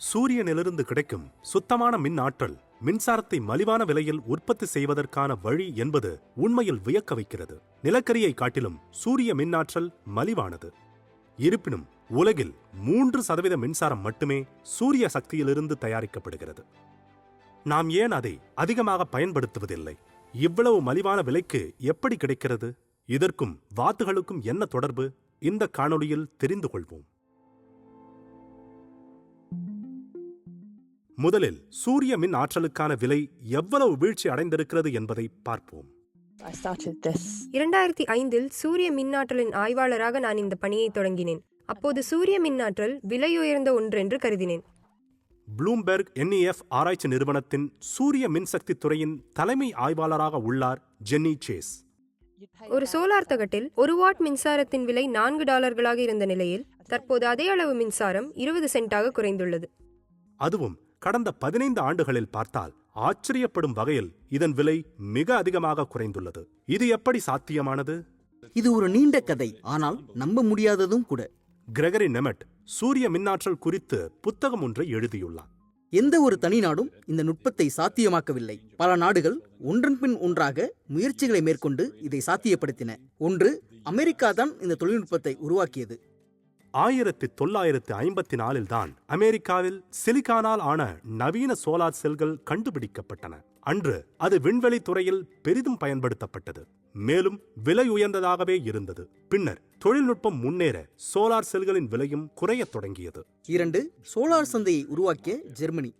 சூரியனிலிருந்து கிடைக்கும் சுத்தமான மின் ஆற்றல் மின்சாரத்தை மலிவான விலையில் உற்பத்தி செய்வதற்கான வழி என்பது உண்மையில் வியக்க வைக்கிறது. நிலக்கரியை காட்டிலும் சூரிய மின்னாற்றல் மலிவானது. இருப்பினும் உலகில் மூன்று சதவீத மின்சாரம் மட்டுமே சூரிய சக்தியிலிருந்து தயாரிக்கப்படுகிறது. நாம் ஏன் அதை அதிகமாக பயன்படுத்துவதில்லை? இவ்வளவு மலிவான விலைக்கு எப்படி கிடைக்கிறது? இதற்கும் வாத்துகளுக்கும் என்ன தொடர்பு? இந்த காணொளியில் தெரிந்து கொள்வோம். முதலில் சூரிய மின் ஆற்றலுக்கான விலை எவ்வளவு வீழ்ச்சி அடைந்திருக்கிறது என்பதை பார்ப்போம். I started this. இரண்டாயிரத்தி ஐந்தில் சூரிய மின்னாற்றலின் ஆய்வாளராக நான் இந்த பணியை தொடங்கினேன். அப்போது சூரிய மின்னாற்றல் விலையுயர்ந்த ஒன்றென்று கருதினேன். ப்ளூம்பெர்க் என்இஎஃப் ஆராய்ச்சி நிறுவனத்தின் சூரிய மின்சக்தி துறையின் தலைமை ஆய்வாளராக உள்ளார் ஜென்னி சேஸ் ஒரு சோலார் தகட்டில் ஒரு வாட் மின்சாரத்தின் விலை நான்கு டாலர்களாக இருந்த நிலையில் தற்போது அதே அளவு மின்சாரம் இருபது சென்டாக குறைந்துள்ளது. அதுவும் கடந்த பதினைந்து ஆண்டுகளில் பார்த்தால் ஆச்சரியப்படும் வகையில் இதன் விலை மிக அதிகமாக குறைந்துள்ளது. இது எப்படி சாத்தியமானது? இது ஒரு நீண்ட கதை ஆனால் நம்ப முடியாததும் கூட. கிரெகரி நெமட் சூரிய மின்னாற்றல் குறித்து புத்தகம் ஒன்றை எழுதியுள்ளார். எந்த ஒரு தனி நாடும் இந்த நுட்பத்தை சாத்தியமாக்கவில்லை. பல நாடுகள் ஒன்றன் பின் ஒன்றாக முயற்சிகளை மேற்கொண்டு இதை சாத்தியப்படுத்தின. ஒன்று அமெரிக்கா தான் இந்த தொழில்நுட்பத்தை உருவாக்கியது. ஆயிரத்தி தொள்ளாயிரத்து ஐம்பத்தி நாலில் தான் அமெரிக்காவில் சிலிக்கானால் ஆன நவீன சோலார் செல்கள் கண்டுபிடிக்கப்பட்டன. அன்று அது விண்வெளி துறையில் பெரிதும் பயன்படுத்தப்பட்டது. மேலும் விலை உயர்ந்ததாகவே இருந்தது. பின்னர் தொழில்நுட்பம் முன்னேற சோலார் செல்களின் விலையும் குறையத் தொடங்கியது. இரண்டு சோலார் சந்தையை உருவாக்கிய ஜெர்மனி.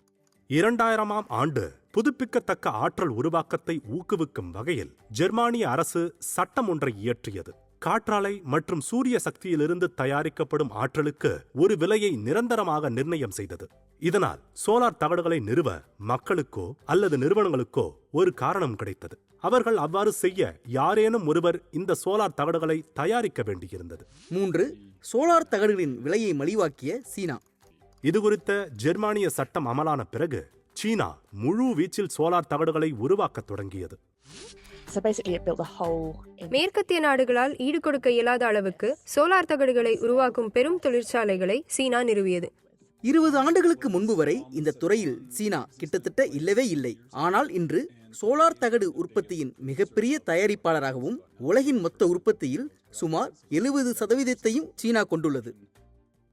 இரண்டாயிரமாம் ஆண்டு புதுப்பிக்கத்தக்க ஆற்றல் உருவாக்கத்தை ஊக்குவிக்கும் வகையில் ஜெர்மானிய அரசு சட்டம் ஒன்றை இயற்றியது. காற்றாலை மற்றும் சூரிய சக்தியிலிருந்து தயாரிக்கப்படும் ஆற்றலுக்கு ஒரு விலையை நிரந்தரமாக நிர்ணயம் செய்தது. இதனால் சோலார் தகடுகளை நிறுவ மக்களுக்கோ அல்லது நிறுவனங்களுக்கோ ஒரு காரணம் கிடைத்தது. அவர்கள் அவ்வாறு செய்ய யாரேனும் ஒருவர் இந்த சோலார் தகடுகளை தயாரிக்க வேண்டியிருந்தது. மூன்று சோலார் தகடுகளின் விலையை மலிவாக்கிய சீனா. இது குறித்த ஜெர்மானிய சட்டம் அமலான பிறகு சீனா முழு வீச்சில் சோலார் தகடுகளை உருவாக்கத் தொடங்கியது. மேற்கத்திய நாடுகளால் ஈடுகொடுக்க இயலாத அளவுக்கு சோலார் தகடுகளை உருவாக்கும் பெரும் தொழிற்சாலைகளை சீனா நிறுவியது. இருபது ஆண்டுகளுக்கு முன்பு வரை இந்த துறையில் சீனா கிட்டத்தட்ட இல்லவே இல்லை. ஆனால் இன்று சோலார் தகடு உற்பத்தியின் மிகப்பெரிய தயாரிப்பாளராகவும் உலகின் மொத்த உற்பத்தியில் சுமார் எழுபது சதவீதத்தையும் சீனா கொண்டுள்ளது.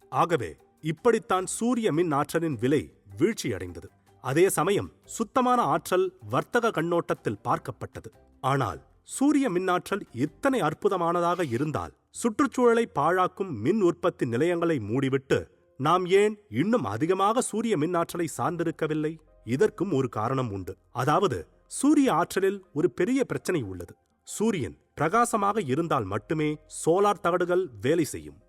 ஆகவே இப்படித்தான் சூரிய மின் ஆற்றலின் விலை வீழ்ச்சியடைந்தது. அதே சமயம் சுத்தமான ஆற்றல் வர்த்தக கண்ணோட்டத்தில் பார்க்கப்பட்டது. ஆனால் சூரிய மின்னாற்றல் இத்தனை அற்புதமானதாக இருந்தால் சுற்றுச்சூழலை பாழாக்கும் மின் உற்பத்தி நிலையங்களை மூடிவிட்டு நாம் ஏன் இன்னும் அதிகமாக சூரிய மின்னாற்றலை சார்ந்திருக்கவில்லை? இதற்கும் ஒரு காரணம் உண்டு. அதாவது சூரிய ஆற்றலில் ஒரு பெரிய பிரச்சனை உள்ளது. சூரியன் பிரகாசமாக இருந்தால் மட்டுமே சோலார் தகடுகள் வேலை செய்யும்.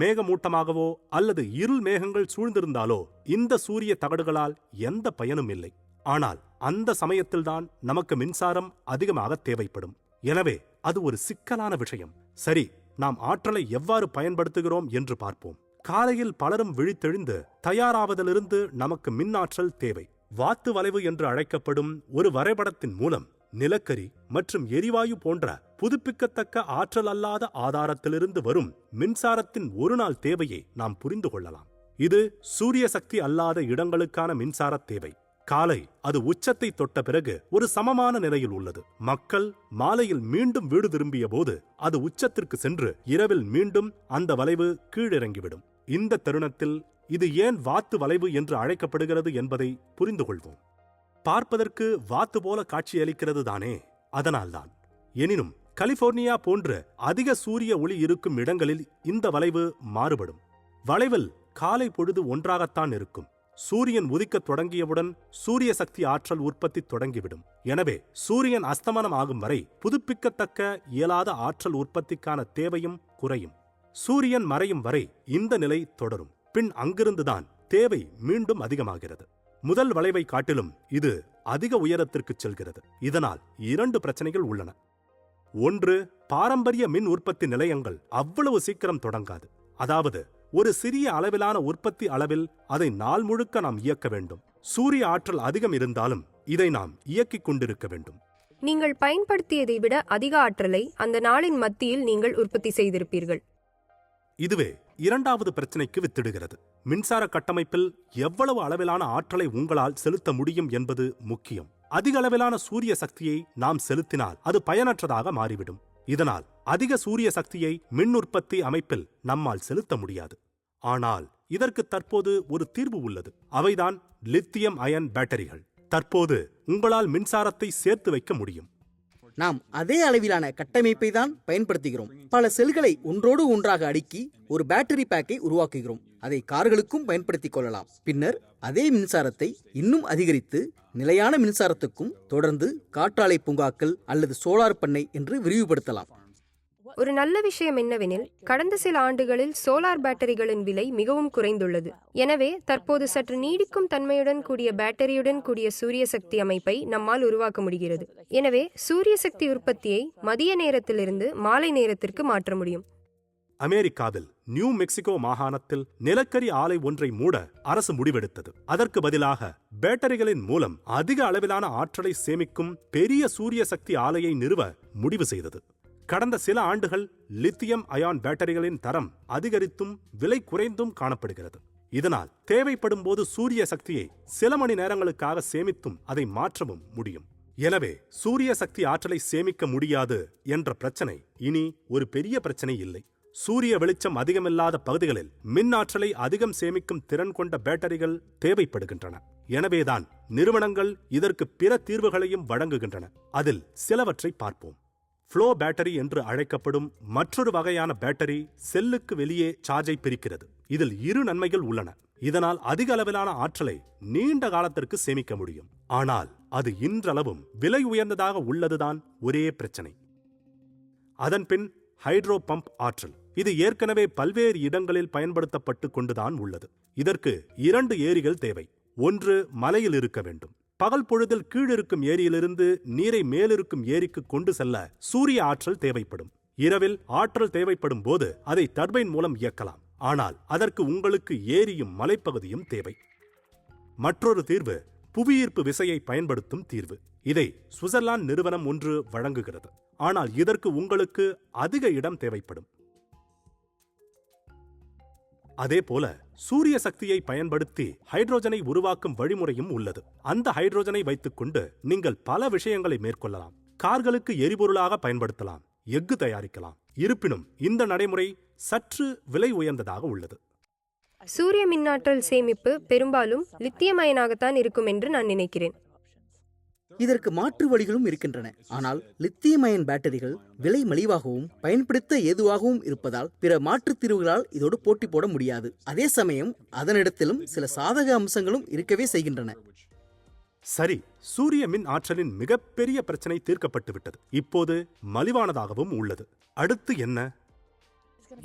மேகமூட்டமாகவோ அல்லது இருள் மேகங்கள் சூழ்ந்திருந்தாலோ இந்த சூரிய தகடுகளால் எந்த பயனும் இல்லை. ஆனால் அந்த சமயத்தில்தான் நமக்கு மின்சாரம் அதிகமாக தேவைப்படும். எனவே அது ஒரு சிக்கலான விஷயம். சரி நாம் ஆற்றலை எவ்வாறு பயன்படுத்துகிறோம் என்று பார்ப்போம். காலையில் பலரும் விழித்தெழுந்து தயாராவதிலிருந்து நமக்கு மின்னாற்றல் தேவை. வாத்து வளைவு என்று அழைக்கப்படும் ஒரு வரைபடத்தின் மூலம் நிலக்கரி மற்றும் எரிவாயு போன்ற புதுப்பிக்கத்தக்க ஆற்றல் அல்லாத ஆதாரத்திலிருந்து வரும் மின்சாரத்தின் ஒரு நாள் தேவையை நாம் புரிந்து கொள்ளலாம். இது சூரிய சக்தி அல்லாத இடங்களுக்கான மின்சார தேவை. காலை அது உச்சத்தை தொட்ட பிறகு ஒரு சமமான நிலையில் உள்ளது. மக்கள் மாலையில் மீண்டும் வீடு திரும்பிய போது அது உச்சத்திற்கு சென்று இரவில் மீண்டும் அந்த வளைவு கீழிறங்கிவிடும். இந்த தருணத்தில் இது ஏன் வாத்து வளைவு என்று அழைக்கப்படுகிறது என்பதை புரிந்து கொள்வோம். பார்ப்பதற்கு வாத்து போல காட்சியளிக்கிறது தானே? அதனால்தான். எனினும் கலிபோர்னியா போன்ற அதிக சூரிய ஒளி இருக்கும் இடங்களில் இந்த வளைவு மாறுபடும். வளைவில் காலை பொழுது ஒன்றாகத்தான் இருக்கும். சூரியன் உதிக்கத் தொடங்கியவுடன் சூரிய சக்தி ஆற்றல் உற்பத்தி தொடங்கிவிடும். எனவே சூரியன் அஸ்தமனம் ஆகும் வரை புதுப்பிக்கத்தக்க இயலாத ஆற்றல் உற்பத்திக்கான தேவையும் குறையும். சூரியன் மறையும் வரை இந்த நிலை தொடரும். பின் அங்கிருந்துதான் தேவை மீண்டும் அதிகமாகிறது. முதல் வளைவை காட்டிலும் இது அதிக உயரத்திற்கு செல்கிறது. இதனால் இரண்டு பிரச்சனைகள் உள்ளன. ஒன்று பாரம்பரிய மின் உற்பத்தி நிலையங்கள் அவ்வளவு சீக்கிரம் தொடங்காது. அதாவது ஒரு சிறிய அளவிலான உற்பத்தி அளவில் அதை நாள் முழுக்க நாம் இயக்க வேண்டும். சூரிய ஆற்றல் அதிகம் இருந்தாலும் இதை நாம் இயக்கிக் கொண்டிருக்க வேண்டும். நீங்கள் பயன்படுத்தியதை விட அதிக ஆற்றலை அந்த நாளின் மத்தியில் நீங்கள் உற்பத்தி செய்திருப்பீர்கள். இதுவே இரண்டாவது பிரச்சனைக்கு வித்திடுகிறது. மின்சார கட்டமைப்பில் எவ்வளவு அளவிலான ஆற்றலை உங்களால் செலுத்த முடியும் என்பது முக்கியம். அதிக அளவிலான சூரிய சக்தியை நாம் செலுத்தினால் அது பயனற்றதாக மாறிவிடும். இதனால் அதிக சூரிய சக்தியை மின் உற்பத்தி அமைப்பில் நம்மால் செலுத்த முடியாது. ஆனால் இதற்கு தற்போது ஒரு தீர்வு உள்ளது. அவைதான் லித்தியம் அயன் பேட்டரிகள். தற்போது உங்களால் மின்சாரத்தை சேர்த்து வைக்க முடியும். நாம் அதே அளவிலான கட்டமைப்பை தான் பயன்படுத்துகிறோம். பல செல்களை ஒன்றோடு ஒன்றாக அடுக்கி ஒரு பேட்டரி பேக்கை உருவாக்குகிறோம். அதை கார்களுக்கும் பயன்படுத்திக் கொள்ளலாம். பின்னர் அதே மின்சாரத்தை இன்னும் அதிகரித்து நிலையான மின்சாரத்துக்கும் தொடர்ந்து காற்றாலை பூங்காக்கள் அல்லது சோலார் பண்ணை என்று விரிவுபடுத்தலாம். ஒரு நல்ல விஷயம் என்னவெனில் கடந்த சில ஆண்டுகளில் சோலார் பேட்டரிகளின் விலை மிகவும் குறைந்துள்ளது. எனவே தற்போது சற்று நீடிக்கும் தன்மையுடன் கூடிய பேட்டரியுடன் கூடிய சூரிய சக்தி அமைப்பை நம்மால் உருவாக்க முடிகிறது. எனவே சூரிய சக்தி உற்பத்தியை மதிய நேரத்திலிருந்து மாலை நேரத்திற்கு மாற்ற முடியும். அமெரிக்காவில் நியூ மெக்சிகோ மாகாணத்தில் நிலக்கரி ஆலை ஒன்றை மூட அரசு முடிவெடுத்தது. அதற்கு பதிலாக பேட்டரிகளின் மூலம் அதிக அளவிலான ஆற்றலை சேமிக்கும் பெரிய சூரிய சக்தி ஆலையை நிறுவ முடிவு செய்தது. கடந்த சில ஆண்டுகள் லித்தியம் அயான் பேட்டரிகளின் தரம் அதிகரித்தும் விலை குறைந்தும் காணப்படுகிறது. இதனால் தேவைப்படும் போது சூரிய சக்தியை சில மணி நேரங்களுக்காக சேமித்தும் அதை மாற்றவும் முடியும். எனவே சூரிய சக்தி ஆற்றலை சேமிக்க முடியாது என்ற பிரச்சனை இனி ஒரு பெரிய பிரச்சனை இல்லை. சூரிய வெளிச்சம் அதிகமில்லாத பகுதிகளில் மின் ஆற்றலை அதிகம் சேமிக்கும் திறன் கொண்ட பேட்டரிகள் தேவைப்படுகின்றன. எனவேதான் நிறுவனங்கள் இதற்கு பிற தீர்வுகளையும் வழங்குகின்றன. அதில் சிலவற்றை பார்ப்போம். ஃப்ளோ பேட்டரி என்று அழைக்கப்படும் மற்றொரு வகையான பேட்டரி செல்லுக்கு வெளியே சார்ஜை பிரிக்கிறது. இதில் இரு நன்மைகள் உள்ளன. இதனால் அதிக அளவிலான ஆற்றலை நீண்ட காலத்திற்கு சேமிக்க முடியும். ஆனால் அது இன்றளவும் விலை உயர்ந்ததாக உள்ளதுதான் ஒரே பிரச்சனை. அதன்பின் ஹைட்ரோ பம்ப் ஆற்றல். இது ஏற்கனவே பல்வேறு இடங்களில் பயன்படுத்தப்பட்டு கொண்டுதான் உள்ளது. இதற்கு இரண்டு ஏரிகள் தேவை. ஒன்று மலையில் இருக்க வேண்டும். பகல் பொழுதில் கீழிருக்கும் ஏரியிலிருந்து நீரை மேலிருக்கும் ஏரிக்கு கொண்டு செல்ல சூரிய ஆற்றல் தேவைப்படும். இரவில் ஆற்றல் தேவைப்படும் போது அதை டர்பைன் மூலம் இயக்கலாம். ஆனால் அதற்கு உங்களுக்கு ஏரியும் மலைப்பகுதியும் தேவை. மற்றொரு தீர்வு புவியீர்ப்பு விசையை பயன்படுத்தும் தீர்வு. இதை சுவிட்சர்லாந்து நிறுவனம் ஒன்று வழங்குகிறது. ஆனால் இதற்கு உங்களுக்கு அதிக இடம் தேவைப்படும். அதேபோல சூரிய சக்தியை பயன்படுத்தி ஹைட்ரோஜனை உருவாக்கும் வழிமுறையும் உள்ளது. அந்த ஹைட்ரோஜனை வைத்துக்கொண்டு நீங்கள் பல விஷயங்களை மேற்கொள்ளலாம். கார்களுக்கு எரிபொருளாக பயன்படுத்தலாம். எஃகு தயாரிக்கலாம். இருப்பினும் இந்த நடைமுறை சற்று விலை உயர்ந்ததாக உள்ளது. சூரிய மின்னாற்றல் சேமிப்பு பெரும்பாலும் லித்தியம் அயனாகத்தான் இருக்கும் என்று நான் நினைக்கிறேன். இதற்கு மாற்று வழிகளும் இருக்கின்றன. ஆனால் லித்தியம் அயன் பேட்டரிகள் விலை மலிவாகவும் பயன்படுத்த ஏதுவாகவும் இருப்பதால் பிற மாற்றுத் தீர்வுகளால் இதோடு போட்டி போட முடியாது. அதே சமயம் அதனிடத்திலும் சில சாதக அம்சங்களும் இருக்கவே செய்கின்றன. சரி சூரிய மின் ஆற்றலின் மிகப்பெரிய பிரச்சனை தீர்க்கப்பட்டு விட்டது இப்போது மலிவானதாகவும் உள்ளது. அடுத்து என்ன?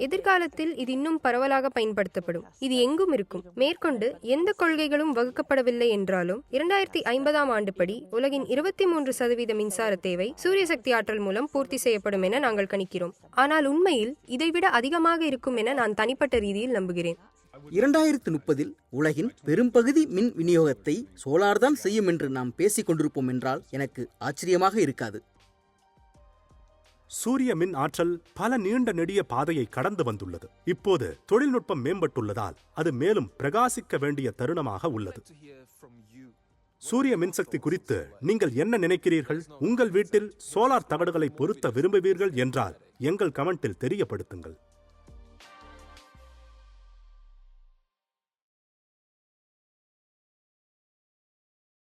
எதிர்காலத்தில் இது இன்னும் பரவலாக பயன்படுத்தப்படும். இது எங்கும் இருக்கும். மேற்கொண்டு எந்த கொள்கைகளும் வகுக்கப்படவில்லை என்றாலும் இரண்டாயிரத்தி ஐம்பதாம் ஆண்டுப்படி உலகின் இருபத்தி மூன்று சதவீத மின்சார தேவை சூரிய சக்தி ஆற்றல் மூலம் பூர்த்தி செய்யப்படும் என நாங்கள் கணிக்கிறோம். ஆனால் உண்மையில் இதைவிட அதிகமாக இருக்கும் என நான் தனிப்பட்ட ரீதியில் நம்புகிறேன். இரண்டாயிரத்து முப்பதில் உலகின் பெரும்பகுதி மின் விநியோகத்தை சோலார் தான் செய்யும் என்று நாம் பேசிக் கொண்டிருப்போம் என்றால் எனக்கு ஆச்சரியமாக இருக்காது. சூரிய மின் ஆற்றல் பல நீண்ட நெடிய பாதையை கடந்து வந்துள்ளது. இப்போது தொழில்நுட்பம் மேம்பட்டுள்ளதால் அது மேலும் பிரகாசிக்க வேண்டிய தருணமாக உள்ளது. சூரிய மின்சக்தி குறித்து நீங்கள் என்ன நினைக்கிறீர்கள்? உங்கள் வீட்டில் சோலார் தகடுகளை பொருத்த விரும்புவீர்கள் என்றால் எங்கள் கமெண்டில் தெரியப்படுத்துங்கள்.